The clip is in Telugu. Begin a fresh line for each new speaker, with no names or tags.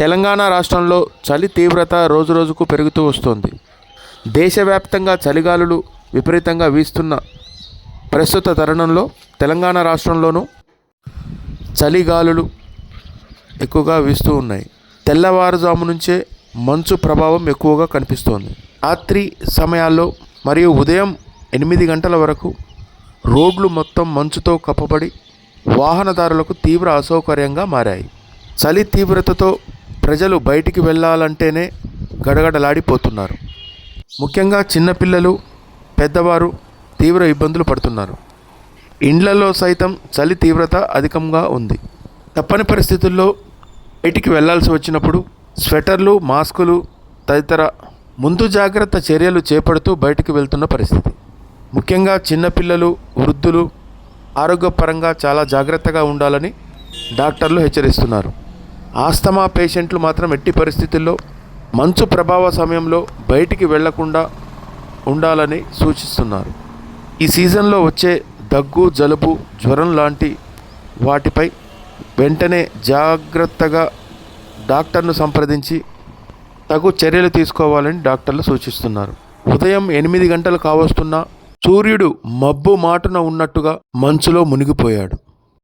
తెలంగాణ రాష్ట్రంలో చలి తీవ్రత రోజురోజుకు పెరుగుతూ వస్తోంది. దేశవ్యాప్తంగా చలిగాలులు విపరీతంగా వీస్తున్న ప్రస్తుత తరుణంలో తెలంగాణ రాష్ట్రంలోనూ చలిగాలులు ఎక్కువగా వీస్తూ ఉన్నాయి. తెల్లవారుజాము నుంచే మంచు ప్రభావం ఎక్కువగా కనిపిస్తోంది. రాత్రి సమయాల్లో మరియు ఉదయం ఎనిమిది గంటల వరకు రోడ్లు మొత్తం మంచుతో కప్పబడి వాహనదారులకు తీవ్ర అసౌకర్యంగా మారాయి. చలి తీవ్రతతో ప్రజలు బయటికి వెళ్ళాలంటేనే గడగడలాడిపోతున్నారు. ముఖ్యంగా చిన్నపిల్లలు పెద్దవారు తీవ్ర ఇబ్బందులు పడుతున్నారు. ఇండ్లలో సైతం చలి తీవ్రత అధికంగా ఉంది. తప్పని పరిస్థితుల్లో బయటికి వెళ్ళాల్సి వచ్చినప్పుడు స్వెటర్లు మాస్కులు తదితర ముందు జాగ్రత్త చర్యలు చేపడుతూ బయటికి వెళ్తున్న పరిస్థితి. ముఖ్యంగా చిన్నపిల్లలు వృద్ధులు ఆరోగ్యపరంగా చాలా జాగ్రత్తగా ఉండాలని డాక్టర్లు హెచ్చరిస్తున్నారు. ఆస్తమా పేషెంట్లు మాత్రం ఎట్టి పరిస్థితుల్లో మంచు ప్రభావ సమయంలో బయటికి వెళ్ళకుండా ఉండాలని సూచిస్తున్నారు. ఈ సీజన్లో వచ్చే దగ్గు జలుబు జ్వరం లాంటి వాటిపై వెంటనే జాగ్రత్తగా డాక్టర్ను సంప్రదించి తగు చర్యలు తీసుకోవాలని డాక్టర్లు సూచిస్తున్నారు. ఉదయం ఎనిమిది గంటలు కావస్తున్నా సూర్యుడు మబ్బు మాటున ఉన్నట్టుగా మంచులో మునిగిపోయాడు.